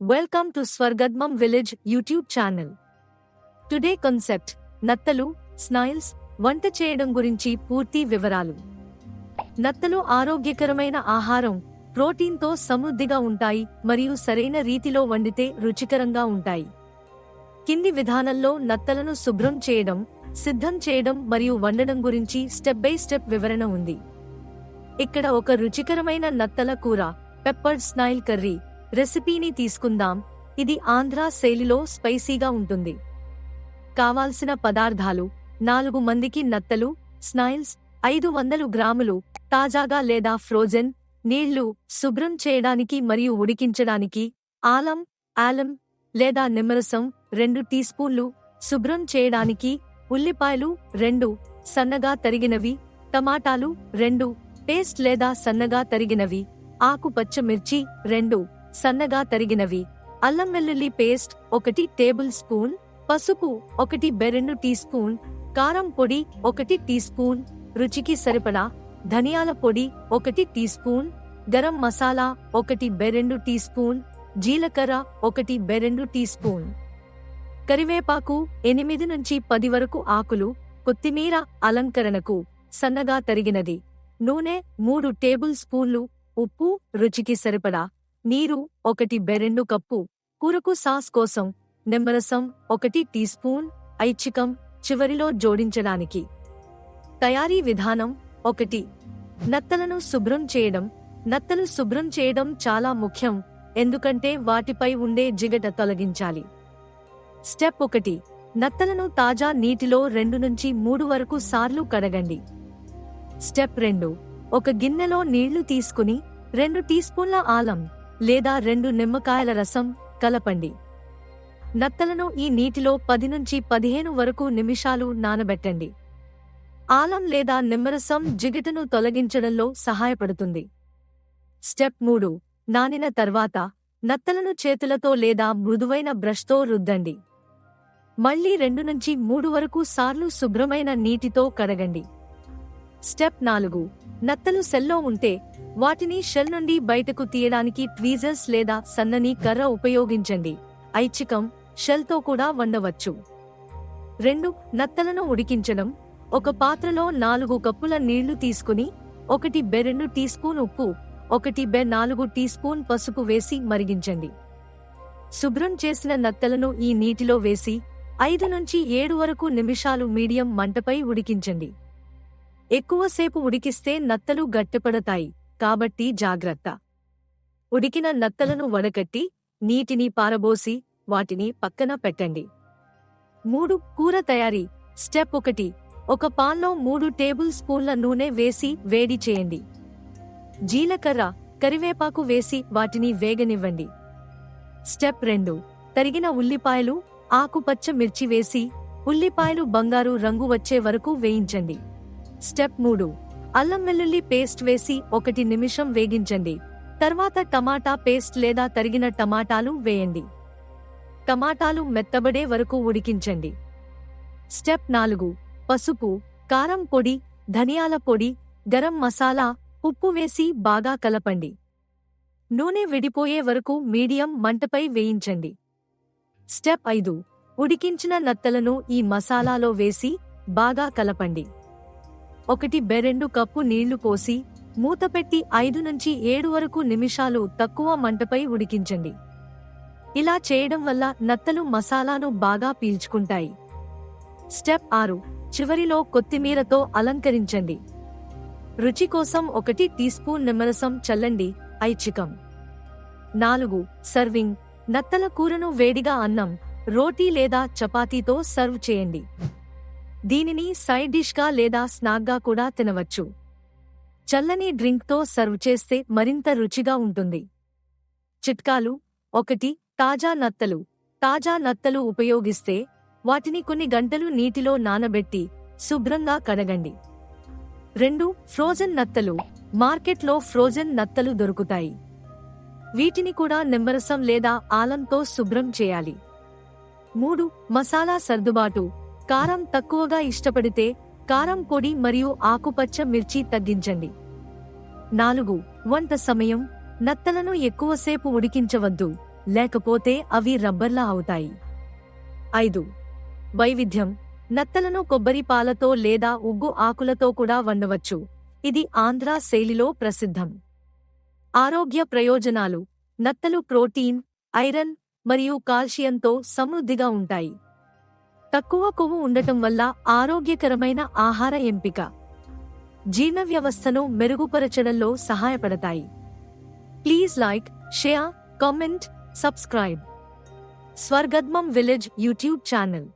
Welcome to Swargadmam village YouTube channel today concept నత్తలు snails వంట చేయడం గురించి పూర్తి వివరాలు. నత్తలు ఆరోగ్యకరమైన ఆహారం ప్రోటీన్తో సమృద్ధిగా ఉంటాయి మరియు సరైన రీతిలో వండితే రుచికరంగా ఉంటాయి. కింది విధానంలో నత్తలను శుభ్రం చేయడం సిద్ధం చేయడం మరియు వండడం గురించి స్టెప్ బై స్టెప్ వివరణ ఉంది. ఇక్కడ ఒక రుచికరమైన నత్తల కూర పెప్పర్డ్ స్నైల్ కర్రీ రెసిపీని తీసుకుందాం. ఇది ఆంధ్ర శైలిలో స్పైసీగా ఉంటుంది. కావాల్సిన పదార్థాలు నాలుగు మందికి నత్తలు స్నైల్స్ ఐదు వందలు గ్రాములు తాజాగా లేదా ఫ్రోజెన్ నీళ్ళు శుభ్రం చేయడానికి మరియు ఉడికించడానికి ఆలం ఆలం లేదా నిమ్మరసం రెండు టీ స్పూన్లు శుభ్రం చేయడానికి ఉల్లిపాయలు రెండు సన్నగా తరిగినవి టమాటాలు రెండు పేస్ట్ లేదా సన్నగా తరిగినవి ఆకుపచ్చ మిర్చి రెండు సన్నగా తరిగినవి. అల్లం వెల్లుల్లి పేస్ట్ ఒకటి టేబుల్ స్పూన్ పసుపు ఒకటి బెరెండు టీ స్పూన్ కారం పొడి ఒకటి టీ స్పూన్ రుచికి సరిపడా ధనియాల పొడి ఒకటి టీ స్పూన్ గరం మసాలా ఒకటి బెరెండు టీ స్పూన్ జీలకర్ర ఒకటి బెరెండు టీ స్పూన్. కరివేపాకు ఎనిమిది నుంచి పది వరకు ఆకులు కొత్తిమీర అలంకరణకు సన్నగా తరిగినది. నూనె మూడు టేబుల్ స్పూన్లు ఉప్పు రుచికి సరిపడా నీరు ఒకటి బెరెండు కప్పు కూరకు సాస్ కోసం నిమ్మరసం ఒకటి టీ స్పూన్ ఐచ్ఛికం చివరిలో జోడించడానికి. తయారీ విధానం ఒకటి. నత్తలను శుభ్రం చేయడం. నత్తలు శుభ్రం చేయడం చాలా ముఖ్యం ఎందుకంటే వాటిపై ఉండే జిగట తొలగించాలి. స్టెప్ ఒకటి. నత్తలను తాజా నీటిలో రెండు నుంచి మూడు వరకు సార్లు కడగండి. స్టెప్ రెండు. ఒక గిన్నెలో నీళ్ళు తీసుకుని రెండు టీ స్పూన్ల ఆలం లేదా రెండు నిమ్మకాయల రసం కలపండి. నత్తలను ఈ నీటిలో పది నుంచి పదిహేను వరకు నిమిషాలు నానబెట్టండి. ఆలం లేదా నిమ్మరసం జిగటను తొలగించడంలో సహాయపడుతుంది. స్టెప్ మూడు. నానిన తర్వాత నత్తలను చేతులతో లేదా మృదువైన బ్రష్తో రుద్దండి. మళ్ళీ రెండు నుంచి మూడు వరకు సార్లు శుభ్రమైన నీటితో కడగండి. స్టెప్ నాలుగు. నత్తలు సెల్లో ఉంటే వాటిని షెల్ నుండి బయటకు తీయడానికి ట్వీజర్స్ లేదా సన్నని కర్ర ఉపయోగించండి. ఐచ్ఛికం షెల్తో కూడా వండవచ్చు. రెండు. నత్తలను ఉడికించడం. ఒక పాత్రలో నాలుగు కప్పుల నీళ్ళు తీసుకుని ఒకటి బె రెండు టీ స్పూన్ ఉప్పు ఒకటి బె నాలుగు టీ స్పూన్ పసుపు వేసి మరిగించండి. శుభ్రం చేసిన నత్తలను ఈ నీటిలో వేసి ఐదు నుంచి ఏడు వరకు నిమిషాలు మీడియం మంటపై ఉడికించండి. ఎక్కువసేపు ఉడికిస్తే నత్తలు గట్టిపడతాయి కాబట్టి జాగ్రత్త. ఉడికిన నత్తలను వడకట్టి నీటిని పారబోసి వాటిని పక్కన పెట్టండి. మూడు కూర తయారీ. స్టెప్ ఒకటి. ఒక పాన్లో మూడు టేబుల్ స్పూన్ల నూనె వేసి వేడి చేయండి. జీలకర్ర కరివేపాకు వేసి వాటిని వేగనివ్వండి. స్టెప్ రెండు. తరిగిన ఉల్లిపాయలు ఆకుపచ్చ మిర్చి వేసి ఉల్లిపాయలు బంగారు రంగు వచ్చే వరకు వేయించండి. స్టెప్ మూడు. అల్లం వెల్లుల్లి పేస్ట్ వేసి ఒకటి నిమిషం వేగించండి. తర్వాత టమాటా పేస్ట్ లేదా తరిగిన టమాటాలు వేయండి. టమాటాలు మెత్తబడే వరకు ఉడికించండి. స్టెప్ నాలుగు. పసుపు కారం పొడి ధనియాల పొడి గరం మసాలా ఉప్పు వేసి బాగా కలపండి. నూనె విడిపోయే వరకు మీడియం మంటపై వేయించండి. స్టెప్ ఐదు. ఉడికించిన నత్తలను ఈ మసాలాలో వేసి బాగా కలపండి. ఒకటి బెరెండు కప్పు నీళ్ళు పోసి మూతపెట్టి ఐదు నుంచి ఏడు వరకు నిమిషాలు తక్కువ మంటపై ఉడికించండి. ఇలా చేయడం వల్ల నత్తలు మసాలాను బాగా పీల్చుకుంటాయి. స్టెప్ ఆరు చివరిలో కొత్తిమీరతో అలంకరించండి. రుచి కోసం ఒకటి టీ స్పూన్ నిమ్మరసం చల్లండి ఐచ్ఛికం. నాలుగు సర్వింగ్. నత్తల కూరను వేడిగా అన్నం రోటీ లేదా చపాతీతో సర్వ్ చేయండి. దీనిని సైడ్ డిష్గా లేదా స్నాక్గా కూడా తినవచ్చు. చల్లని డ్రింక్తో సర్వ్ చేస్తే మరింత రుచిగా ఉంటుంది. చిట్కాలు. ఒకటి. తాజా నత్తలు. తాజా నత్తలు ఉపయోగిస్తే వాటిని కొన్ని గంటలు నీటిలో నానబెట్టి శుభ్రంగా కడగండి. రెండు. ఫ్రోజన్ నత్తలు. మార్కెట్లో ఫ్రోజన్ నత్తలు దొరుకుతాయి. వీటిని కూడా నిమ్మరసం లేదా ఆలంతో శుభ్రం చేయాలి. మూడు. మసాలా సర్దుబాటు. కారం తక్కువగా ఇష్టపడితే కారం పొడి మరియు ఆకుపచ్చ మిర్చి తగ్గించండి. నాలుగు వంట సమయం. నత్తలను ఎక్కువసేపు ఉడికించవద్దు. లేకపోతే అవి రబ్బర్లా అవుతాయి. ఐదు వైవిధ్యం. నత్తలను కొబ్బరి పాలతో లేదా ఉగ్గు ఆకులతో కూడా వండవచ్చు. ఇది ఆంధ్ర శైలిలో ప్రసిద్ధం. ఆరోగ్య ప్రయోజనాలు. నత్తలు ప్రోటీన్ ఐరన్ మరియు కాల్షియంతో సమృద్ధిగా ఉంటాయి. తక్కువ కొవ్వు ఉండటం వల్ల ఆరోగ్యకరమైన ఆహార ఎంపిక. జీర్ణ వ్యవస్థను మెరుగుపరచడంలో సహాయపడతాయి. Please like share comment subscribe. Swargadmam village YouTube channel.